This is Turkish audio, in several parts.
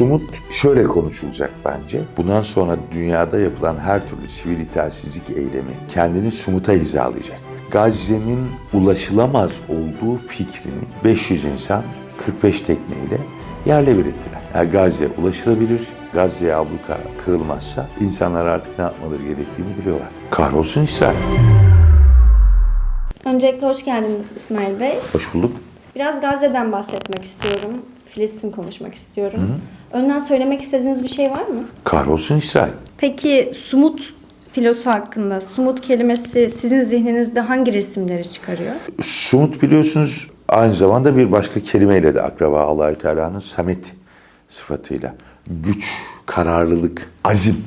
Sumut şöyle konuşulacak bence. Bundan sonra dünyada yapılan her türlü sivil itaatsizlik eylemi kendini Sumut'a hizalayacak. Gazze'nin ulaşılamaz olduğu fikrini 500 insan 45 tekneyle yerle bir ettiler. Yani Gazze ulaşılabilir, Gazze'ye abluka kırılmazsa insanlar artık ne yapmaları gerektiğini biliyorlar. Kahrolsun İsrail. Öncelikle hoş geldiniz İsmail Bey. Hoş bulduk. Biraz Gazze'den bahsetmek istiyorum. Filistin konuşmak istiyorum. Önden söylemek istediğiniz bir şey var mı? Kahrolsun İsrail. Peki Sumut filosu hakkında, Sumut kelimesi sizin zihninizde hangi resimleri çıkarıyor? Sumut biliyorsunuz aynı zamanda bir başka kelimeyle de akraba Allahü Teala'nın samet sıfatıyla. Güç, kararlılık, azim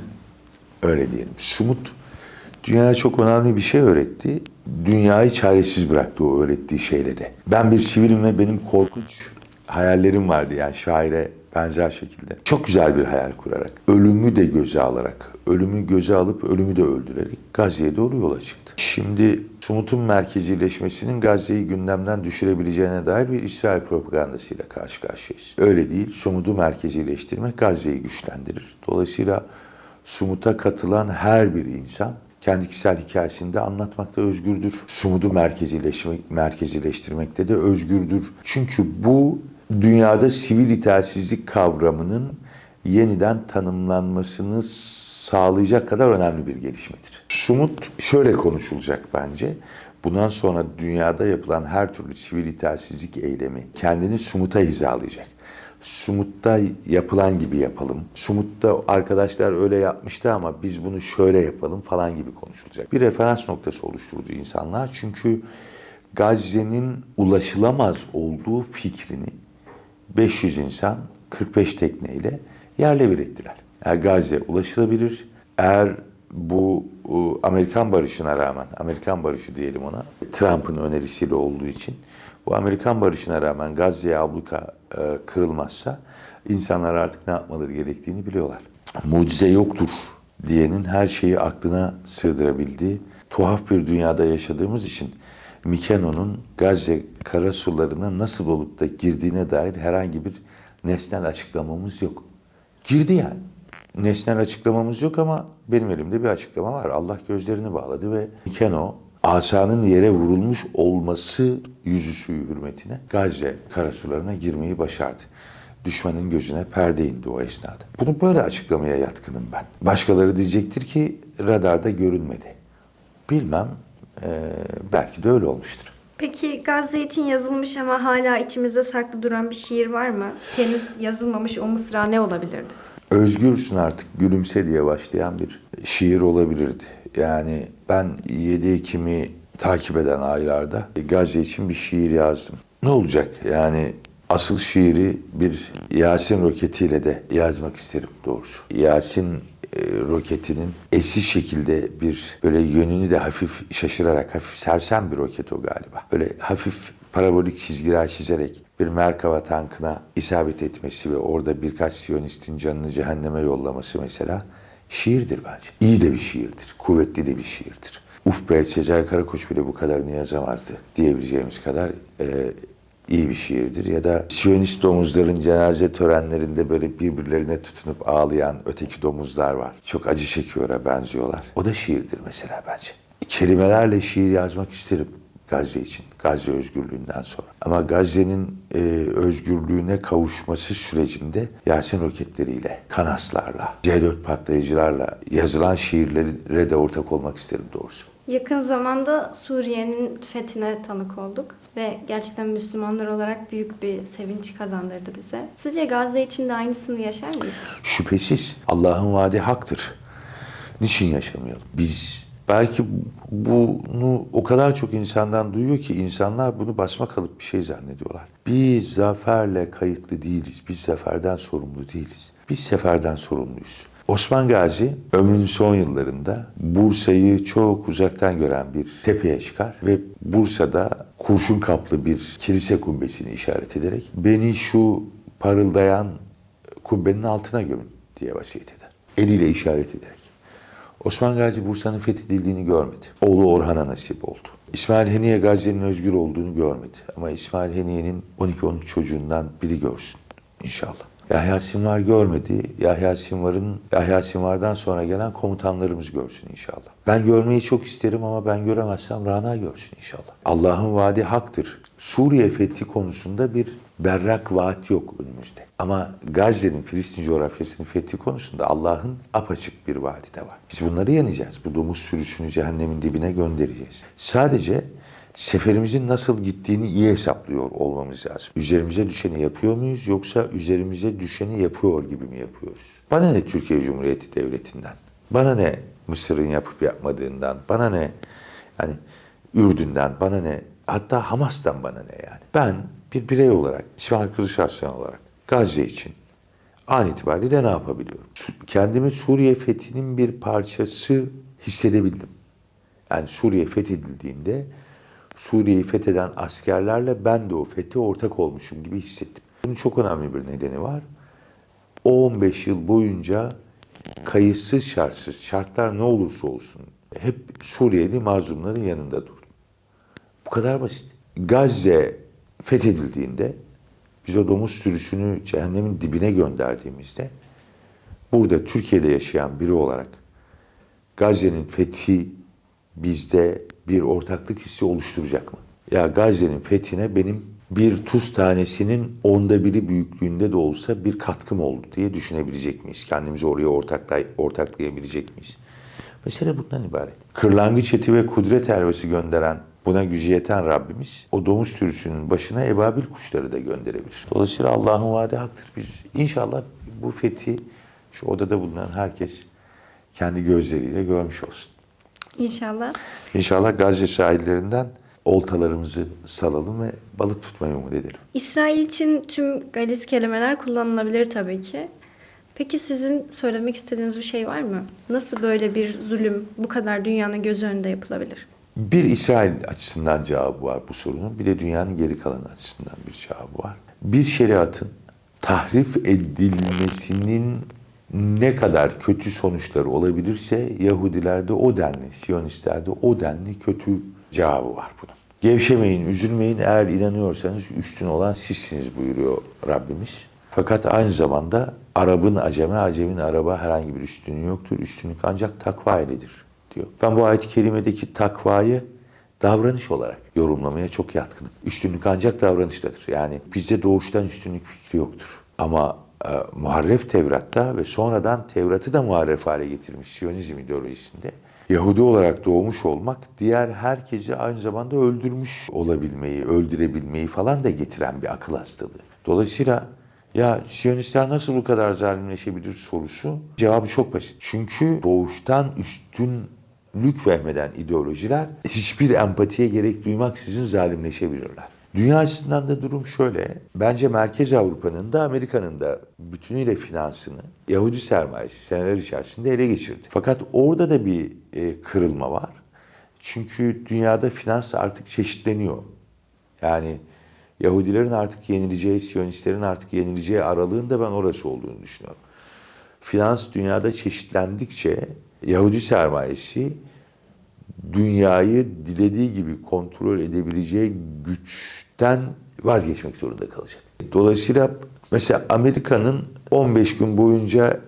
öyle diyelim. Sumut dünyaya çok önemli bir şey öğretti. Dünyayı çaresiz bıraktı o öğrettiği şeyle de. Ben bir sivilim ve benim korkunç hayallerim vardı yani şaire benzer şekilde. Çok güzel bir hayal kurarak, ölümü de göze alarak, ölümü göze alıp ölümü de öldürerek Gazze'ye doğru yola çıktı. Şimdi Sumut'un merkezileşmesinin Gazze'yi gündemden düşürebileceğine dair bir İsrail propagandasıyla karşı karşıyayız. Öyle değil, Sumut'u merkezileştirmek Gazze'yi güçlendirir. Dolayısıyla Sumut'a katılan her bir insan kendi kişisel hikayesinde anlatmakta özgürdür. Sumut'u merkezileşmek, merkezileştirmekte de özgürdür. Çünkü bu dünyada sivil itaatsizlik kavramının yeniden tanımlanmasını sağlayacak kadar önemli bir gelişmedir. Sumut şöyle konuşulacak bence. Bundan sonra dünyada yapılan her türlü sivil itaatsizlik eylemi kendini Sumut'a hizalayacak. Sumut'ta yapılan gibi yapalım. Sumut'ta arkadaşlar öyle yapmıştı ama biz bunu şöyle yapalım falan gibi konuşulacak. Bir referans noktası oluşturdu insanlar. Çünkü Gazze'nin ulaşılamaz olduğu fikrini 500 insan 45 tekneyle yerle bir ettiler. Yani Gazze ulaşılabilir. Eğer bu e, Amerikan barışına rağmen, Amerikan barışı diyelim ona, Trump'ın önerisiyle olduğu için bu Amerikan barışına rağmen Gazze'ye abluka e, kırılmazsa insanlar artık ne yapmaları gerektiğini biliyorlar. Mucize yoktur diyenin her şeyi aklına sığdırabildiği tuhaf bir dünyada yaşadığımız için Mikeno'nun Gazze kara sularına nasıl olup da girdiğine dair herhangi bir nesnel açıklamamız yok. Girdi yani. Nesnel açıklamamız yok ama benim elimde bir açıklama var. Allah gözlerini bağladı ve Mikeno asanın yere vurulmuş olması yüzü suyu hürmetine Gazze karasularına girmeyi başardı. Düşmanın gözüne perde indi o esnada. Bunu böyle açıklamaya yatkınım ben. Başkaları diyecektir ki radarda görünmedi. Bilmem, eee, belki de öyle olmuştur. Peki Gazze için yazılmış ama hala içimizde saklı duran bir şiir var mı? Henüz yazılmamış o mısra ne olabilirdi? Özgürsün artık gülümse diye başlayan bir şiir olabilirdi. Yani ben 7 Ekim'i takip eden aylarda Gazze için bir şiir yazdım. Ne olacak? Yani asıl şiiri bir Yasin roketiyle de yazmak isterim doğrusu. Yasin roketinin eşsiz şekilde bir böyle yönünü de hafif şaşırarak, hafif sersem bir roket o galiba. Böyle hafif parabolik çizgiler çizerek bir Merkava tankına isabet etmesi ve orada birkaç Siyonistin canını cehenneme yollaması mesela şiirdir bence. İyi de bir şiirdir, kuvvetli de bir şiirdir. Uf be Sezai Karakoç bile bu kadarını yazamazdı diyebileceğimiz kadar e, iyi bir şiirdir. Ya da Siyonist domuzların cenaze törenlerinde böyle birbirlerine tutunup ağlayan öteki domuzlar var. Çok acı çekiyor'a benziyorlar. O da şiirdir mesela bence. Kelimelerle şiir yazmak isterim Gazze için. Gazze özgürlüğünden sonra. Ama Gazze'nin e, özgürlüğüne kavuşması sürecinde Yasin roketleriyle, kanaslarla, C4 patlayıcılarla yazılan şiirlere de ortak olmak isterim doğrusu. Yakın zamanda Suriye'nin fethine tanık olduk ve gerçekten Müslümanlar olarak büyük bir sevinç kazandırdı bize. Sizce Gazze için de aynısını yaşar mıyız? Şüphesiz Allah'ın vaadi haktır. Niçin yaşamayalım? Biz belki bunu o kadar çok insandan duyuyor ki insanlar bunu basma kalıp bir şey zannediyorlar. Biz zaferle kayıtlı değiliz. Biz zaferden sorumlu değiliz. Biz seferden sorumluyuz. Osman Gazi ömrünün son yıllarında Bursa'yı çok uzaktan gören bir tepeye çıkar ve Bursa'da kurşun kaplı bir kilise kubbesini işaret ederek beni şu parıldayan kubbenin altına gömün diye vasiyet eder. Eliyle işaret ederek. Osman Gazi Bursa'nın fethedildiğini görmedi. Oğlu Orhan'a nasip oldu. İsmail Heniye Gazi'nin özgür olduğunu görmedi. Ama İsmail Heniye'nin 12-13 çocuğundan biri görsün inşallah. Yahya Sinvar görmedi. Yahya Sinvar'ın Yahya Sinvar'dan sonra gelen komutanlarımız görsün inşallah. Ben görmeyi çok isterim ama ben göremezsem Rana görsün inşallah. Allah'ın vaadi haktır. Suriye fethi konusunda bir berrak vaat yok önümüzde. Ama Gazze'nin, Filistin coğrafyasının fethi konusunda Allah'ın apaçık bir vaadi de var. Biz bunları yeneceğiz. Bu domuz sürüsünü cehennemin dibine göndereceğiz. Sadece seferimizin nasıl gittiğini iyi hesaplıyor olmamız lazım. Üzerimize düşeni yapıyor muyuz yoksa üzerimize düşeni yapıyor gibi mi yapıyoruz? Bana ne Türkiye Cumhuriyeti Devleti'nden? Bana ne Mısır'ın yapıp yapmadığından? Bana ne yani Ürdün'den? Bana ne hatta Hamas'tan bana ne yani? Ben bir birey olarak, İsmail Kılıçarslan olarak Gazze için an itibariyle ne yapabiliyorum? Kendimi Suriye fethinin bir parçası hissedebildim. Yani Suriye fethedildiğinde Suriye'yi fetheden askerlerle ben de o fethi ortak olmuşum gibi hissettim. Bunun çok önemli bir nedeni var. O 15 yıl boyunca kayıtsız şartsız, şartlar ne olursa olsun hep Suriyeli mazlumların yanında durdum. Bu kadar basit. Gazze fethedildiğinde biz o domuz sürüsünü cehennemin dibine gönderdiğimizde burada Türkiye'de yaşayan biri olarak Gazze'nin fethi bizde bir ortaklık hissi oluşturacak mı? Ya Gazze'nin fethine benim bir tuz tanesinin onda biri büyüklüğünde de olsa bir katkım oldu diye düşünebilecek miyiz? Kendimizi oraya ortaklay ortaklayabilecek miyiz? Mesele bundan ibaret. Kırlangıç eti ve kudret helvası gönderen, buna gücü yeten Rabbimiz o domuz sürüsünün başına ebabil kuşları da gönderebilir. Dolayısıyla Allah'ın vaadi haktır. Biz inşallah bu fethi şu odada bulunan herkes kendi gözleriyle görmüş olsun. İnşallah. İnşallah Gazze sahillerinden oltalarımızı salalım ve balık tutmayı umut edelim. İsrail için tüm galiz kelimeler kullanılabilir tabii ki. Peki sizin söylemek istediğiniz bir şey var mı? Nasıl böyle bir zulüm bu kadar dünyanın göz önünde yapılabilir? Bir İsrail açısından cevabı var bu sorunun. Bir de dünyanın geri kalanı açısından bir cevabı var. Bir şeriatın tahrif edilmesinin ne kadar kötü sonuçları olabilirse Yahudilerde o denli, Siyonistlerde o denli kötü cevabı var bunun. Gevşemeyin, üzülmeyin. Eğer inanıyorsanız üstün olan sizsiniz buyuruyor Rabbimiz. Fakat aynı zamanda Arap'ın aceme, acemin Arap'a herhangi bir üstünlüğü yoktur. Üstünlük ancak takva iledir diyor. Ben bu ayet-i kerimedeki takvayı davranış olarak yorumlamaya çok yatkınım. Üstünlük ancak davranıştadır. Yani bizde doğuştan üstünlük fikri yoktur. Ama muharref Tevrat'ta ve sonradan Tevrat'ı da muharref hale getirmiş Siyonizm ideolojisinde Yahudi olarak doğmuş olmak diğer herkesi aynı zamanda öldürmüş olabilmeyi, öldürebilmeyi falan da getiren bir akıl hastalığı. Dolayısıyla ya Siyonistler nasıl bu kadar zalimleşebilir sorusu cevabı çok basit. Çünkü doğuştan üstünlük vehmeden ideolojiler hiçbir empatiye gerek duymaksızın zalimleşebilirler. Dünya açısından da durum şöyle. Bence Merkez Avrupa'nın da Amerika'nın da bütünüyle finansını Yahudi sermayesi seneler içerisinde ele geçirdi. Fakat orada da bir e, kırılma var. Çünkü dünyada finans artık çeşitleniyor. Yani Yahudilerin artık yenileceği, Siyonistlerin artık yenileceği aralığında ben orası olduğunu düşünüyorum. Finans dünyada çeşitlendikçe Yahudi sermayesi dünyayı dilediği gibi kontrol edebileceği güçten vazgeçmek zorunda kalacak. Dolayısıyla mesela Amerika'nın 15 gün boyunca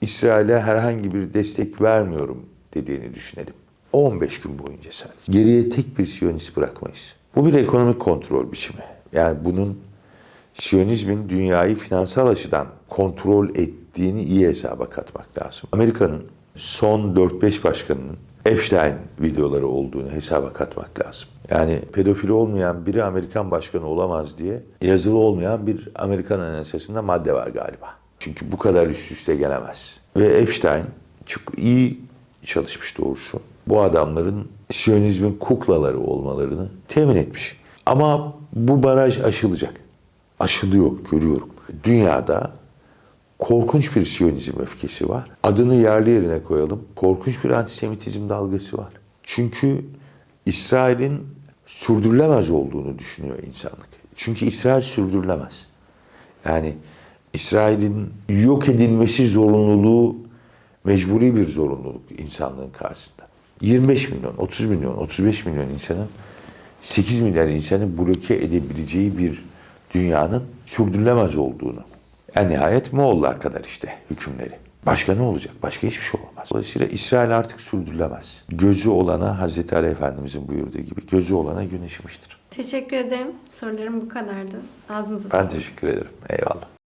İsrail'e herhangi bir destek vermiyorum dediğini düşünelim. 15 gün boyunca sadece. Geriye tek bir Siyonist bırakmayız. Bu bir ekonomik kontrol biçimi. Yani bunun Siyonizmin dünyayı finansal açıdan kontrol ettiğini iyi hesaba katmak lazım. Amerika'nın son 4-5 başkanının Epstein videoları olduğunu hesaba katmak lazım. Yani pedofili olmayan biri Amerikan başkanı olamaz diye yazılı olmayan bir Amerikan anayasasında madde var galiba. Çünkü bu kadar üst üste gelemez. Ve Epstein çok iyi çalışmış doğrusu. Bu adamların Siyonizmin kuklaları olmalarını temin etmiş. Ama bu baraj aşılacak. Aşılıyor, görüyorum. Dünyada korkunç bir Siyonizm öfkesi var. Adını yerli yerine koyalım. Korkunç bir antisemitizm dalgası var. Çünkü İsrail'in sürdürülemez olduğunu düşünüyor insanlık. Çünkü İsrail sürdürülemez. Yani İsrail'in yok edilmesi zorunluluğu mecburi bir zorunluluk insanlığın karşısında. 25 milyon, 30 milyon, 35 milyon insanın 8 milyar insanı bloke edebileceği bir dünyanın sürdürülemez olduğunu En nihayet Moğollar kadar işte hükümleri. Başka ne olacak? Başka hiçbir şey olamaz. Dolayısıyla İsrail artık sürdürülemez. Gözü olana Hazreti Ali Efendimizin buyurduğu gibi gözü olana gün ışımıştır. Teşekkür ederim. Sorularım bu kadardı. Ağzınıza sağlık. Ben teşekkür ederim. Eyvallah.